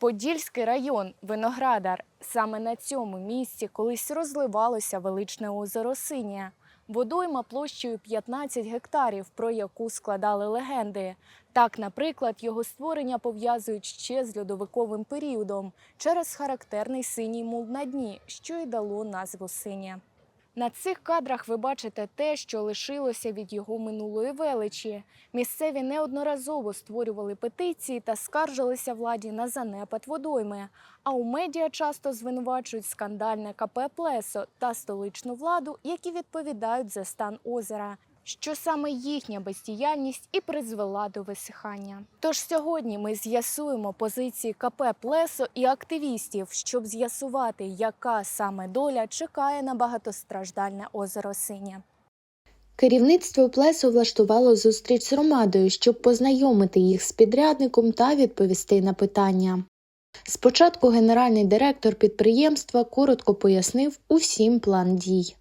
Подільський район Виноградар. Саме на цьому місці колись розливалося величне озеро Синє. Водойма площею 15 гектарів, про яку складали легенди. Так, наприклад, його створення пов'язують ще з льодовиковим періодом через характерний синій мул на дні, що й дало назву Синє. На цих кадрах ви бачите те, що лишилося від його минулої величі. Місцеві неодноразово створювали петиції та скаржилися владі на занепад водойми. А у медіа часто звинувачують скандальне КП Плесо та столичну владу, які відповідають за стан озера. Що саме їхня бездіяльність і призвела до висихання. Тож сьогодні ми з'ясуємо позиції КП Плесо і активістів, щоб з'ясувати, яка саме доля чекає на багатостраждальне озеро Синє. Керівництво плесу влаштувало зустріч з громадою, щоб познайомити їх з підрядником та відповісти на питання. Спочатку генеральний директор підприємства коротко пояснив усім план дій.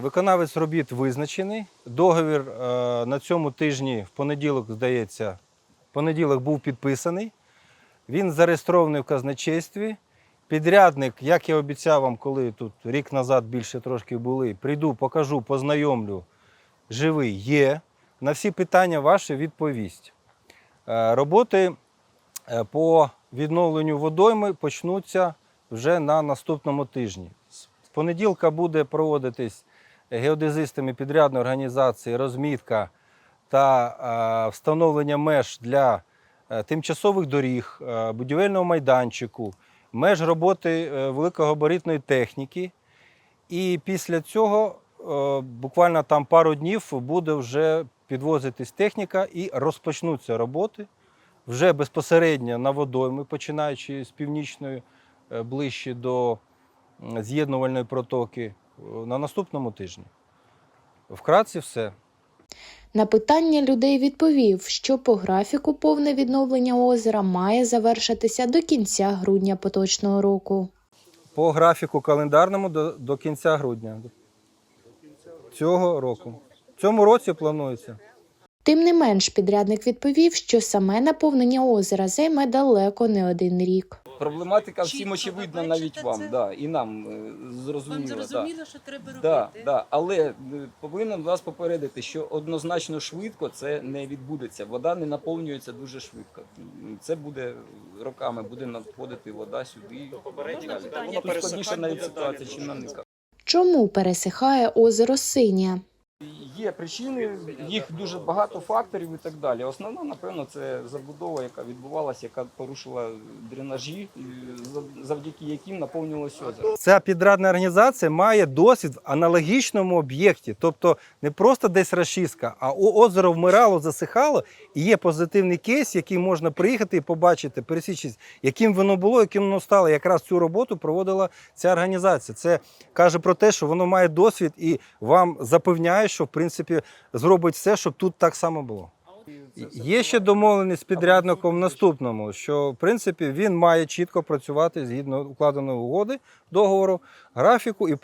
Виконавець робіт визначений. Договір е, на цьому тижні, в понеділок, здається, в понеділок був підписаний. Він зареєстрований в казначействі. Підрядник, як я обіцяв вам, коли тут рік назад більше трошки були, прийду, покажу, познайомлю. Живий є. На всі питання ваші відповість. Е, Роботи е, по відновленню водойми почнуться вже на наступному тижні. З понеділка буде проводитись геодезистами підрядної організації розмітка та встановлення меж для е, тимчасових доріг, е, будівельного майданчику, меж роботи е, великогабаритної техніки. І після цього буквально там пару днів буде вже підвозитись техніка і розпочнуться роботи вже безпосередньо на водойми, починаючи з північної ближче до з'єднувальної протоки на наступному тижні. Вкратце все. На питання людей відповів, що по графіку повне відновлення озера має завершитися до кінця грудня поточного року. По графіку календарному до, до кінця грудня цього року. В цьому році планується. Тим не менш, підрядник відповів, що саме наповнення озера займе далеко не один рік. Проблематика Чітко всім ви очевидна бачите навіть вам, це? да, і нам е, Вам зрозуміло. зрозуміло, що треба робити. Да, да, але е, повинен вас попередити, що однозначно швидко це не відбудеться. Вода не наповнюється дуже швидко. Це буде роками, буде надходити вода сюди. так питання? Тут складніша навіть ситуація, чим на ника. Чому пересихає озеро Синє? Є причини, їх дуже багато факторів і так далі. Основна, напевно, це забудова, яка відбувалася, яка порушила дренажі, завдяки яким наповнювалося озеро. Ця підрядна організація має досвід в аналогічному об'єкті, тобто не просто десь розчистка, а озеро вмирало, засихало, і є позитивний кейс, який можна приїхати і побачити, пересічитися, яким воно було, яким воно стало. Якраз цю роботу проводила ця організація. Це каже про те, що воно має досвід і вам запевняє, що в принципі зробить все, щоб тут так само було. Є ще домовленість з підрядником в наступному, що в принципі він має чітко працювати згідно укладеної угоди, договору, графіку і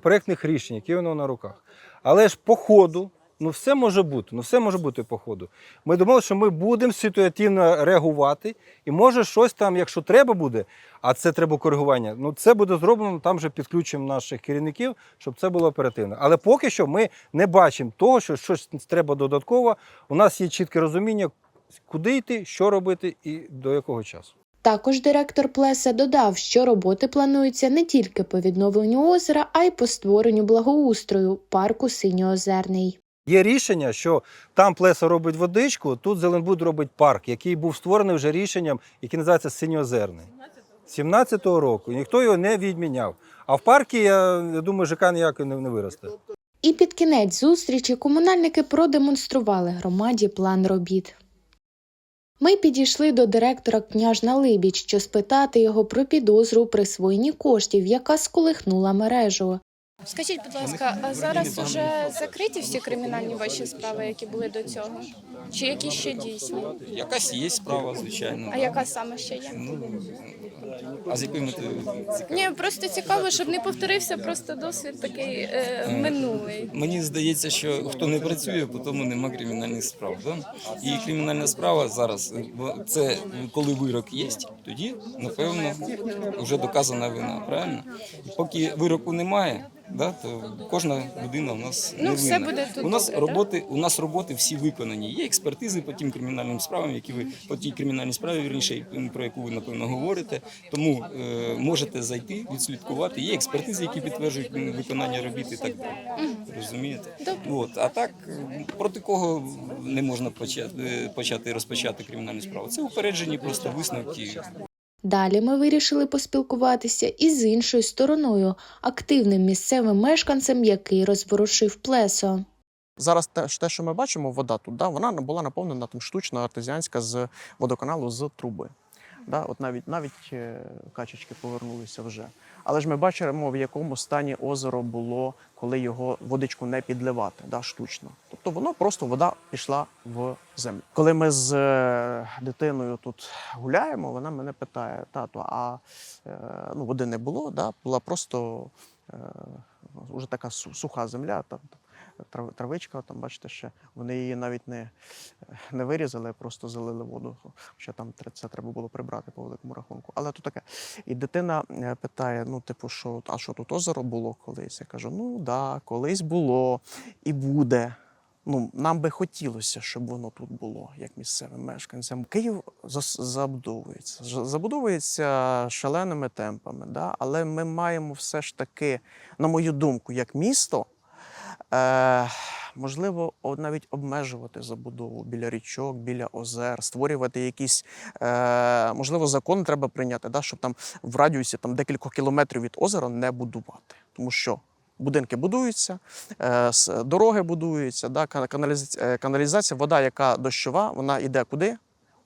проєктних рішень, які воно на руках. Але ж по ходу, ну все може бути, ну все може бути по ходу. Ми думали, що ми будемо ситуативно реагувати, і може щось там, якщо треба буде, а це треба коригування, ну це буде зроблено, там вже підключимо наших керівників, щоб це було оперативно. Але поки що ми не бачимо того, що щось треба додатково. У нас є чітке розуміння, куди йти, що робити і до якого часу. Також директор Плеса додав, що роботи плануються не тільки по відновленню озера, а й по створенню благоустрою парку Синьоозерний. Є рішення, що там Плеса робить водичку, тут Зеленбуд робить парк, який був створений вже рішенням, який називається Синьоозерний. 17-го року. Ніхто його не відміняв. А в парку, я, думаю, ЖК ніяк не, виросте. І під кінець зустрічі комунальники продемонстрували громаді план робіт. Ми підійшли до директора княжна Либідь, що спитати його про підозру присвоєнні коштів, яка сколихнула мережу. Скажіть, будь ласка, а зараз вже закриті всі кримінальні ваші справи, які були до цього? Чи які ще дійсні? Якась є справа, звичайно. А яка саме ще є? Ну, а з якою метою? Ні, просто цікаво, щоб не повторився просто досвід такий е, минулий. Мені здається, що хто не працює, по тому нема кримінальних справ. Да? І кримінальна справа зараз бо це коли вирок є, тоді напевно вже доказана вина. Правильно? Поки вироку немає. Да, то кожна людина у нас Ну, не все буде тут у нас добре, роботи. У нас роботи всі виконані. Є експертизи по тим кримінальним справам, які ви по тій кримінальній справі, вірніше, про яку ви напевно говорите. Тому е, можете зайти, відслідкувати. Є експертизи, які підтверджують виконання робіт і так далі. Розумієте? Добре. От а так проти кого не можна почати, е, почати розпочати кримінальну справу? Це упереджені просто висновки. Далі ми вирішили поспілкуватися із іншою стороною, активним місцевим мешканцем, який розворушив плесо. Зараз те, що ми бачимо, вода тут, да, вона була наповнена там штучно артезіанська з водоканалу з труби. Да, от навіть навіть е, качечки повернулися вже. Але ж ми бачимо, в якому стані озеро було, коли його водичку не підливати, да, штучно. Тобто воно просто вода пішла в землю. Коли ми з е, дитиною тут гуляємо, вона мене питає: тато, а е, ну, води не було, да, була просто е, вже така суха земля. Там, травичка, там бачите, ще вони її навіть не, не вирізали, просто залили воду. Хоча там це треба було прибрати по великому рахунку. Але то таке. І дитина е, питає: ну, типу, що, а що тут озеро було колись? Я кажу: ну да, колись було і буде. Ну, нам би хотілося, щоб воно тут було, як місцевим мешканцям. Київ забудовується. Забудовується шаленими темпами, да? але ми маємо все ж таки, на мою думку, як місто, е, можливо, навіть обмежувати забудову біля річок, біля озер, створювати якісь, е, можливо, закон треба прийняти, да, щоб там в радіусі там, декількох кілометрів від озера не будувати. Тому що будинки будуються, е, дороги будуються, да, е, каналізація, вода, яка дощова, вона йде куди?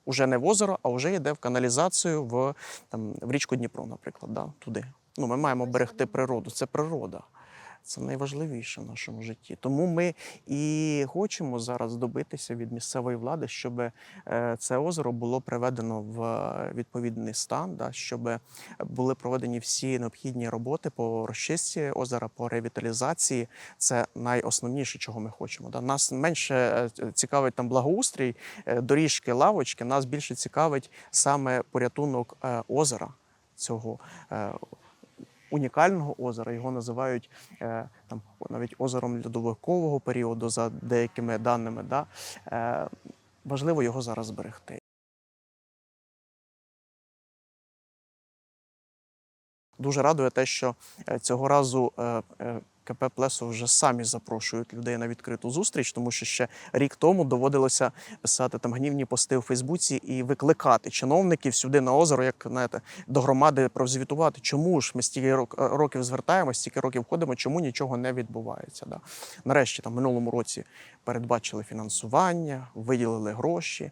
Уже не в озеро, а вже йде в каналізацію в, там, в річку Дніпро, наприклад, да, туди. Ну, ми маємо берегти природу. Це природа. Це найважливіше в нашому житті. Тому ми і хочемо зараз добитися від місцевої влади, щоб е, це озеро було приведено в е, відповідний стан, да, щоб були проведені всі необхідні роботи по розчистці озера, по ревіталізації. Це найосновніше, чого ми хочемо. Да. Нас менше е, цікавить там благоустрій, доріжки, лавочки. Нас більше цікавить саме порятунок озера цього. Унікального озера. Його називають е, там навіть озером льодовикового періоду, за деякими даними. Да? Е, важливо його зараз зберегти. Дуже радує те, що е, цього разу КП Плесо вже самі запрошують людей на відкриту зустріч, тому що ще рік тому доводилося писати там гнівні пости у Фейсбуці і викликати чиновників сюди на озеро, як знаєте, до громади прозвітувати, чому ж ми стільки років звертаємось, стільки років ходимо, чому нічого не відбувається. Да? Нарешті там минулому році передбачили фінансування, виділили гроші.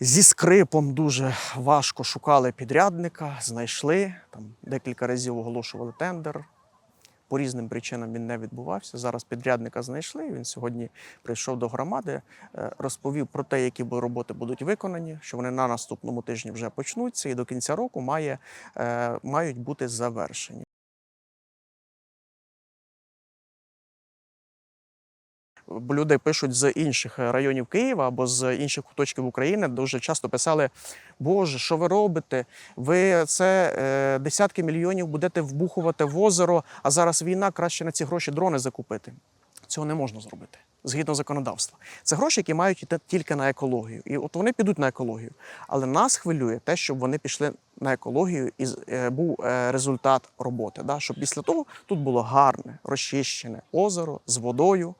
Зі скрипом дуже важко шукали підрядника, знайшли. Там декілька разів оголошували тендер. По різним причинам він не відбувався. Зараз підрядника знайшли. Він сьогодні прийшов до громади, е, розповів про те, які роботи будуть виконані, що вони на наступному тижні вже почнуться, і до кінця року має, е, мають бути завершені. Люди пишуть з інших районів Києва або з інших куточків України, дуже часто писали: Боже, що ви робите? Ви це е, десятки мільйонів будете вбухувати в озеро, а зараз війна краще на ці гроші дрони закупити. Цього не можна зробити згідно законодавства. Це гроші, які мають йти тільки на екологію. І от вони підуть на екологію. Але нас хвилює те, щоб вони пішли на екологію і е, був е, результат роботи. Да? Щоб після того тут було гарне, розчищене озеро з водою,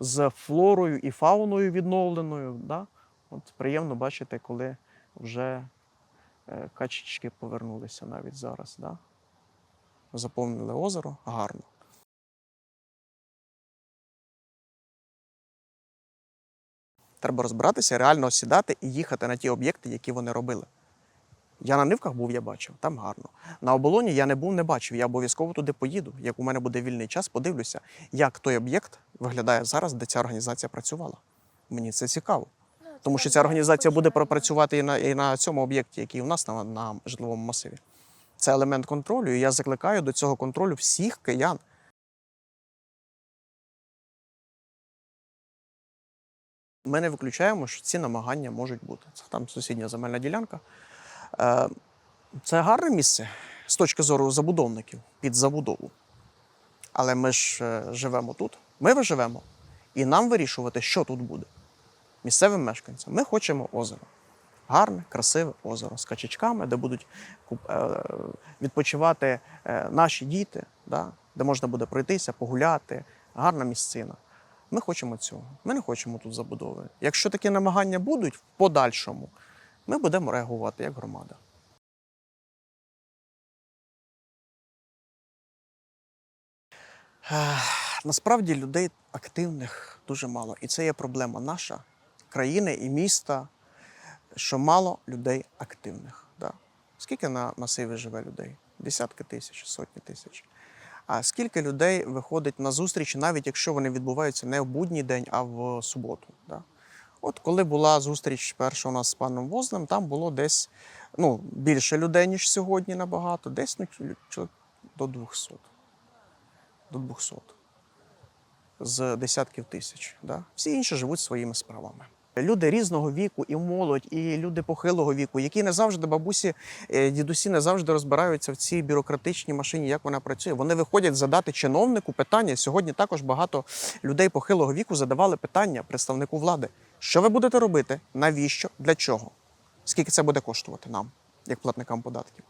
з флорою і фауною відновленою. Да? От приємно бачити, коли вже е, качечки повернулися навіть зараз. Да? Заповнили озеро гарно. Треба розбиратися, реально сідати і їхати на ті об'єкти, які вони робили. Я на нивках був, я бачив, там гарно. На оболоні я не був, не бачив. Я обов'язково туди поїду. Як у мене буде вільний час, подивлюся, як той об'єкт виглядає зараз, де ця організація працювала. Мені це цікаво. Тому що ця організація буде пропрацювати і на, і на цьому об'єкті, який у нас на, на житловому масиві. Це елемент контролю, і я закликаю до цього контролю всіх киян. Ми не виключаємо, що ці намагання можуть бути. Це там сусідня земельна ділянка. Е, Це гарне місце з точки зору забудовників під забудову. Але ми ж е, живемо тут. Ми живемо, і нам вирішувати, що тут буде. Місцевим мешканцям. Ми хочемо озеро. Гарне, красиве озеро з качачками, де будуть е, відпочивати наші діти, де можна буде пройтися, погуляти. Гарна місцина. Ми хочемо цього. Ми не хочемо тут забудови. Якщо такі намагання будуть в подальшому, ми будемо реагувати як громада. Насправді людей активних дуже мало. І це є проблема наша країни і міста, що мало людей активних. Да. Скільки на масиві живе людей? Десятки тисяч, сотні тисяч. А скільки людей виходить на зустрічі, навіть якщо вони відбуваються не в будній день, а в суботу. Да? От коли була зустріч перша у нас з паном Вознем, там було десь ну, більше людей, ніж сьогодні набагато, десь ну, до 200. До 200. З десятків тисяч. Да? Всі інші живуть своїми справами. Люди різного віку, і молодь, і люди похилого віку, які не завжди бабусі, е, дідусі не завжди розбираються в цій бюрократичній машині, як вона працює. Вони виходять задати чиновнику питання. Сьогодні також багато людей похилого віку задавали питання представнику влади: що ви будете робити? Навіщо? Для чого? Скільки це буде коштувати нам, як платникам податків?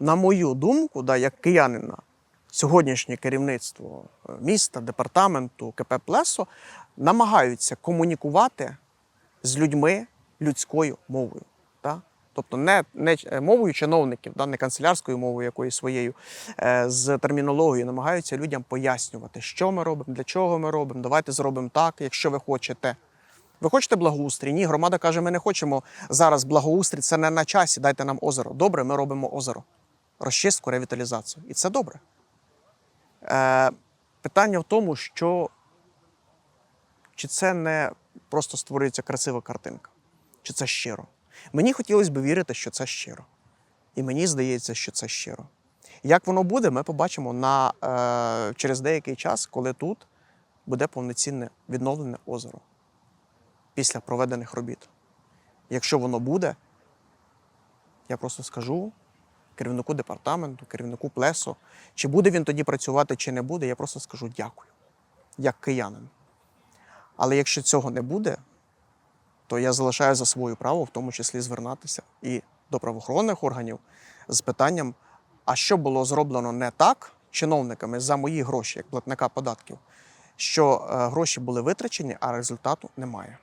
На мою думку, да, як киянина, сьогоднішнє керівництво е, міста, департаменту КП Плесо намагаються комунікувати з людьми людською мовою. Да? Тобто не, не е, мовою чиновників, да, не канцелярською мовою якоюсь своєю, е, з термінологією намагаються людям пояснювати, що ми робимо, для чого ми робимо. Давайте зробимо так, якщо ви хочете. Ви хочете благоустрій? Ні, громада каже, ми не хочемо зараз благоустрій, це не на часі, дайте нам озеро. Добре, ми робимо озеро. Розчистку, ревіталізацію. І це добре. Е, питання в тому, що чи це не просто створюється красива картинка, чи це щиро. Мені хотілося б вірити, що це щиро. І мені здається, що це щиро. Як воно буде, ми побачимо на, е, через деякий час, коли тут буде повноцінне відновлене озеро після проведених робіт. Якщо воно буде, я просто скажу керівнику департаменту, керівнику плесо, чи буде він тоді працювати, чи не буде, я просто скажу дякую, як киянин. Але якщо цього не буде, то я залишаю за свою право, в тому числі звернатися і до правоохоронних органів з питанням, а що було зроблено не так чиновниками за мої гроші, як платника податків, що е, гроші були витрачені, а результату немає.